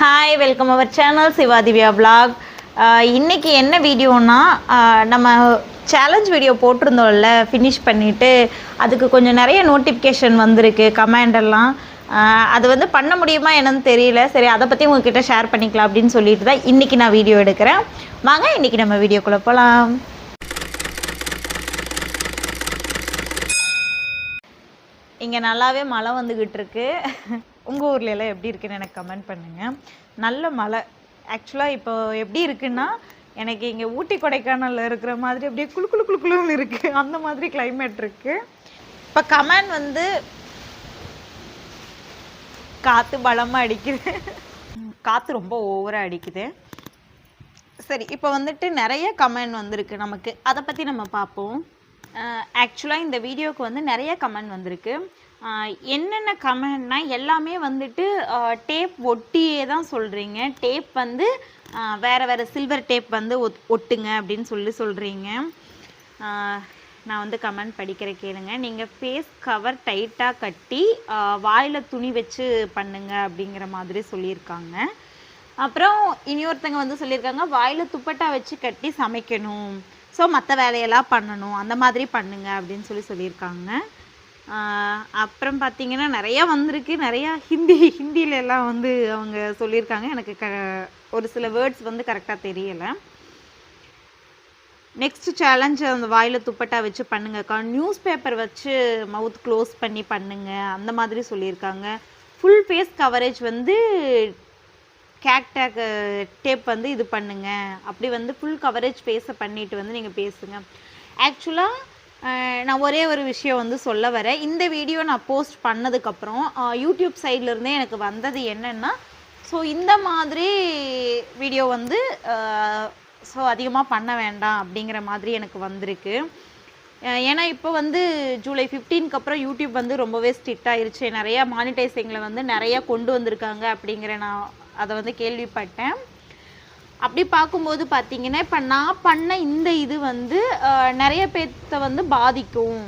Hi welcome our channel Sivadivya vlog. Uh, இன்றைக்கி என்ன வீடியோனா uh, நம்ம சேலஞ்ச் வீடியோ போட்டிருந்தோம்ல ஃபினிஷ் பண்ணிவிட்டு அதுக்கு கொஞ்சம் நிறைய நோட்டிஃபிகேஷன் வந்திருக்கு கமெண்ட் uh, அது வந்து பண்ண முடியுமா என்னன்னு தெரியல. சரி அதை பற்றி உங்ககிட்ட ஷேர் பண்ணிக்கலாம் அப்படின்னு சொல்லிட்டு தான் இன்றைக்கி நான் வீடியோ எடுக்கிறேன். வாங்க இன்றைக்கி நம்ம வீடியோக்குள்ளே போகலாம் இங்கே நல்லாவே மழை வந்துக்கிட்டு இருக்கு உங்கள் ஊர்ல எல்லாம் எப்படி இருக்குன்னு எனக்கு கமெண்ட் பண்ணுங்கள் நல்ல மழை. ஆக்சுவலாக இப்போ எப்படி இருக்குன்னா எனக்கு இங்கே ஊட்டி கொடைக்கானலில் இருக்கிற மாதிரி அப்படியே குழு குழு குழு குளுன்னு இருக்குது அந்த மாதிரி கிளைமேட் இருக்கு. இப்போ கமெண்ட் வந்து காற்று பலமாக அடிக்குது. காற்று ரொம்ப ஓவராக அடிக்குது. சரி இப்போ வந்துட்டு நிறைய கமெண்ட் வந்திருக்கு நமக்கு. அதை பற்றி நம்ம பார்ப்போம். ஆக்சுவலாக இந்த வீடியோவுக்கு வந்து நிறைய கமெண்ட் வந்திருக்கு. என்னென்ன கமெண்ட்னா எல்லாமே வந்துட்டு டேப் ஒட்டியே தான் சொல்கிறீங்க டேப் வந்து வேறு வேறு சில்வர் டேப் வந்து ஒத்- ஒட்டுங்க அப்படின்னு சொல்லி சொல்கிறீங்க நான் வந்து கமெண்ட் படிக்கிற கேளுங்க. நீங்கள் ஃபேஸ் கவர் டைட்டாக கட்டி வாயில் துணி வச்சு பண்ணுங்க அப்படிங்கிற மாதிரி சொல்லியிருக்காங்க. அப்புறம் இனி ஒருத்தங்க வந்து சொல்லியிருக்காங்க வாயில் துப்பட்டா வச்சு கட்டி சமைக்கணும். ஸோ மற்ற வேலையெல்லாம் பண்ணணும். அந்த மாதிரி பண்ணுங்க அப்படின்னு சொல்லி சொல்லியிருக்காங்க. அப்புறம் பார்த்தீங்கன்னா நிறையா வந்திருக்கு. நிறையா ஹிந்தி ஹிந்திலெல்லாம் வந்து அவங்க சொல்லியிருக்காங்க. எனக்கு க ஒரு சில வேர்ட்ஸ் வந்து கரெக்டாக தெரியலை. நெக்ஸ்ட் சேலஞ்ச் அந்த வாயில் துப்பட்டா வச்சு பண்ணுங்கக்கா நியூஸ் பேப்பர் வச்சு மவுத் க்ளோஸ் பண்ணி பண்ணுங்க. அந்த மாதிரி சொல்லியிருக்காங்க. ஃபுல் ஃபேஸ் கவரேஜ் வந்து கேக்டாக் டேப் வந்து இது பண்ணுங்க. அப்படி வந்து ஃபுல் கவரேஜ் ஃபேஸை பண்ணிட்டு வந்து நீங்கள் பேசுங்க. ஆக்சுவலாக நான் ஒரே ஒரு விஷயம் வந்து சொல்ல வரேன். இந்த வீடியோ நான் போஸ்ட் பண்ணதுக்கப்புறம் யூடியூப் சைட்லேருந்தே எனக்கு வந்தது என்னென்னா ஸோ இந்த மாதிரி வீடியோ வந்து ஸோ அதிகமாக பண்ண வேண்டாம் அப்படிங்கிற மாதிரி எனக்கு வந்திருக்கு. ஏன்னா இப்போ வந்து ஜூலை ஃபிஃப்டீனுக்கு அப்புறம் யூடியூப் வந்து ரொம்பவே ஸ்ட்ரிக்ட் ஆயிருச்சு. நிறையா மானிட்டைசிங்கில் வந்து நிறையா கொண்டு வந்திருக்காங்க அப்படிங்கிற நான் அதை வந்து கேள்விப்பட்டேன். அப்படி பார்க்கும்போது பார்த்தீங்கன்னா இப்போ நான் பண்ண இந்த இது வந்து நிறைய பேர்த்த வந்து பாதிக்கும்.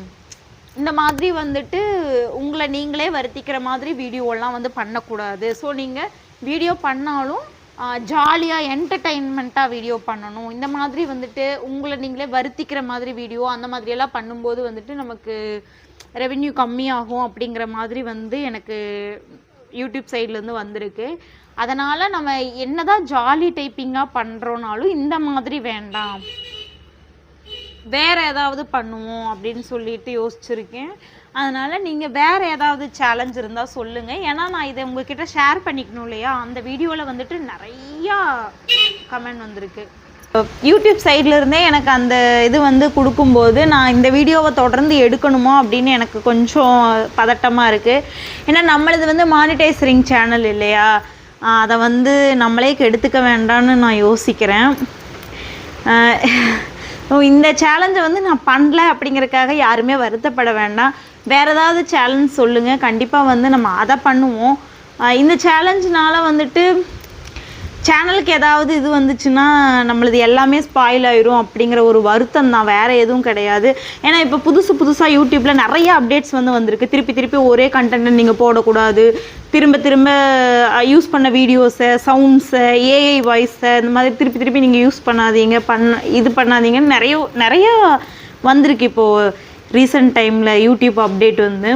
இந்த மாதிரி வந்துட்டு உங்களை நீங்களே வருத்திக்கிற மாதிரி வீடியோலாம் வந்து பண்ணக்கூடாது. ஸோ நீங்கள் வீடியோ பண்ணாலும் ஜாலியாக என்டர்டைன்மெண்ட்டாக வீடியோ பண்ணணும். இந்த மாதிரி வந்துட்டு உங்களை நீங்களே வருத்திக்கிற மாதிரி வீடியோ அந்த மாதிரியெல்லாம் பண்ணும்போது வந்துட்டு நமக்கு ரெவென்யூ கம்மியாகும் அப்படிங்கிற மாதிரி வந்து எனக்கு யூடியூப் சைட்லேருந்து வந்திருக்கு. அதனால் நம்ம என்னதான் ஜாலி டைப்பிங்காக பண்ணுறோனாலும் இந்த மாதிரி வேண்டாம். வேறு ஏதாவது பண்ணுவோம் அப்படின்னு சொல்லிட்டு யோசிச்சிருக்கேன். அதனால் நீங்கள் வேறு ஏதாவது சேலஞ்ச் இருந்தால் சொல்லுங்கள் ஏன்னா நான் இதை உங்ககிட்ட ஷேர் பண்ணிக்கணும் இல்லையா? அந்த வீடியோவில் வந்துட்டு நிறையா கமெண்ட் வந்திருக்கு. யூடியூப் சைட்லேருந்தே எனக்கு அந்த இது வந்து கொடுக்கும்போது நான் இந்த வீடியோவை தொடர்ந்து எடுக்கணுமோ அப்படின்னு எனக்கு கொஞ்சம் பதட்டமாக இருக்குது ஏன்னா நம்மளது வந்து மானிட்டைசரிங் சேனல் இல்லையா? அதை வந்து நம்மளே கெடுத்துக்க வேண்டாம்னு நான் யோசிக்கிறேன். இந்த சேலஞ்சை வந்து நான் பண்ணல அப்படிங்கிறதுக்காக யாருமே வருத்தப்பட வேண்டாம். வேற ஏதாவது சேலஞ்ச் சொல்லுங்கள் கண்டிப்பாக வந்து நம்ம அதை பண்ணுவோம். இந்த சேலஞ்சினால் வந்துட்டு சேனலுக்கு ஏதாவது இது வந்துச்சுன்னா நம்மளது எல்லாமே ஸ்பாயில் ஆயிரும் அப்படிங்கிற ஒரு வருத்தம் தான். வேற எதுவும் கிடையாது. ஏன்னா இப்போ புதுசு புதுசாக யூடியூப்ல நிறைய அப்டேட்ஸ் வந்து வந்திருக்கு. திருப்பி திருப்பி ஒரே கண்டென்ட் நீங்கள் போடக்கூடாது. திரும்ப திரும்ப யூஸ் பண்ண வீடியோஸை சவுண்ட்ஸை ஏஐ வாய்ஸை இந்த மாதிரி திருப்பி திருப்பி நீங்கள் யூஸ் பண்ணாதீங்க. பண்ண இது பண்ணாதீங்கன்னு நிறைய நிறையா வந்திருக்கு இப்போது ரீசெண்ட் டைமில் யூடியூப் அப்டேட் வந்து.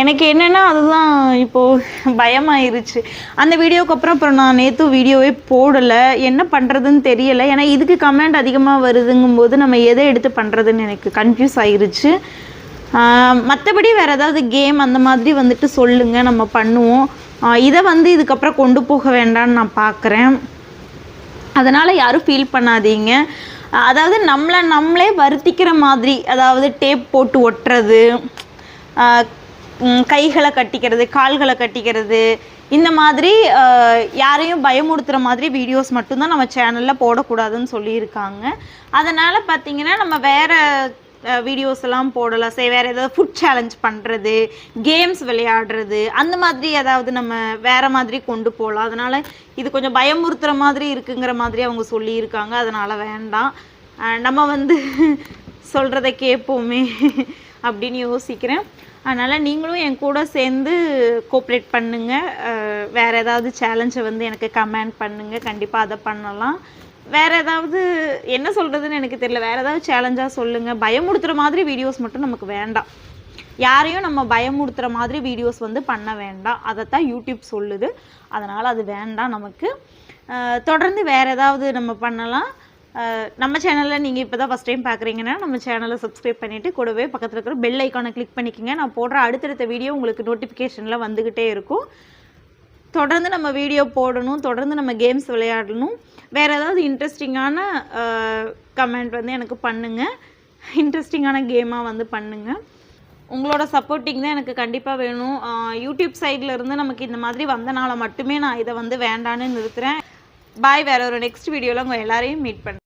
எனக்கு என்னென்னா அதுதான் இப்போது பயமாயிருச்சு. அந்த வீடியோக்கு அப்புறம் அப்புறம் நான் நேற்று வீடியோவே போடலை. என்ன பண்ணுறதுன்னு தெரியலை. ஏன்னா இதுக்கு கமெண்ட் அதிகமாக வருதுங்கும்போது நம்ம எதை எடுத்து பண்ணுறதுன்னு எனக்கு கன்ஃபியூஸ் ஆயிருச்சு. மற்றபடி வேறு ஏதாவது கேம் அந்த மாதிரி வந்துட்டு சொல்லுங்கள் நம்ம பண்ணுவோம். இதை வந்து இதுக்கப்புறம் கொண்டு போக வேண்டாம்னு நான் பார்க்குறேன் அதனால் யாரும் ஃபீல் பண்ணாதீங்க. அதாவது நம்மளை நம்மளே வருத்திக்கிற மாதிரி அதாவது டேப் போட்டு ஒட்டுறது கைகளை கட்டிக்கிறது கால்களை கட்டிக்கிறது. இந்த மாதிரி யாரையும் பயமுறுத்துகிற மாதிரி வீடியோஸ் மட்டும்தான் நம்ம சேனலில் போடக்கூடாதுன்னு சொல்லியிருக்காங்க. அதனால் பார்த்தீங்கன்னா நம்ம வேறு வீடியோஸ் எல்லாம் போடலாம். சரி வேறு ஏதாவது ஃபுட் சேலஞ்ச் பண்ணுறது கேம்ஸ் விளையாடுறது அந்த மாதிரி ஏதாவது நம்ம வேறு மாதிரி கொண்டு போகலாம் அதனால் இது கொஞ்சம் பயமுறுத்துகிற மாதிரி இருக்குங்கிற மாதிரி அவங்க சொல்லியிருக்காங்க. அதனால் வேண்டாம். நம்ம வந்து சொல்கிறத கேட்போமே அப்படின்னு யோசிக்கிறேன். அதனால் நீங்களும் என் கூட சேர்ந்து கோஆப்ரேட் பண்ணுங்கள் வேறு ஏதாவது சேலஞ்சை வந்து எனக்கு கமெண்ட் பண்ணுங்கள் கண்டிப்பாக அதை பண்ணலாம். வேறு ஏதாவது என்ன சொல்கிறதுன்னு எனக்கு தெரியல. வேறு ஏதாவது சேலஞ்சாக சொல்லுங்கள் பயமுடுத்துகிற மாதிரி வீடியோஸ் மட்டும் நமக்கு வேண்டாம். யாரையும் நம்ம பயமுறுத்துகிற மாதிரி வீடியோஸ் வந்து பண்ண வேண்டாம். அதைத்தான் யூடியூப் சொல்லுது. அதனால் அது வேண்டாம் நமக்கு. தொடர்ந்து வேறு ஏதாவது நம்ம பண்ணலாம். நம்ம சேனலில் நீங்கள் இப்போ தான் ஃபஸ்ட் டைம் பார்க்குறீங்கன்னா நம்ம சேனலை சப்ஸ்கிரைப் பண்ணிவிட்டு கூடவே பக்கத்தில் இருக்கிற பெல் ஐக்கானை கிளிக் பண்ணிக்கோங்க. நான் போடுற அடுத்தடுத்த வீடியோ உங்களுக்கு நோட்டிஃபிகேஷனில் வந்துக்கிட்டே இருக்கும். தொடர்ந்து நம்ம வீடியோ போடணும் தொடர்ந்து நம்ம கேம்ஸ் விளையாடணும். வேறு ஏதாவது இன்ட்ரெஸ்டிங்கான கமெண்ட் வந்து எனக்கு பண்ணுங்கள் இன்ட்ரெஸ்டிங்கான கேமாக வந்து பண்ணுங்கள் உங்களோட சப்போர்ட்டிங் தான் எனக்கு கண்டிப்பாக வேணும். யூடியூப் சைடில் இருந்து நமக்கு இந்த மாதிரி வந்தனால மட்டுமே நான் இதை வந்து வேண்டான்னு நிறுத்துகிறேன் பாய் வேற ஒரு நெக்ஸ்ட் வீடியோவில் உங்கள் எல்லாரையும் மீட் பண்ணுறேன்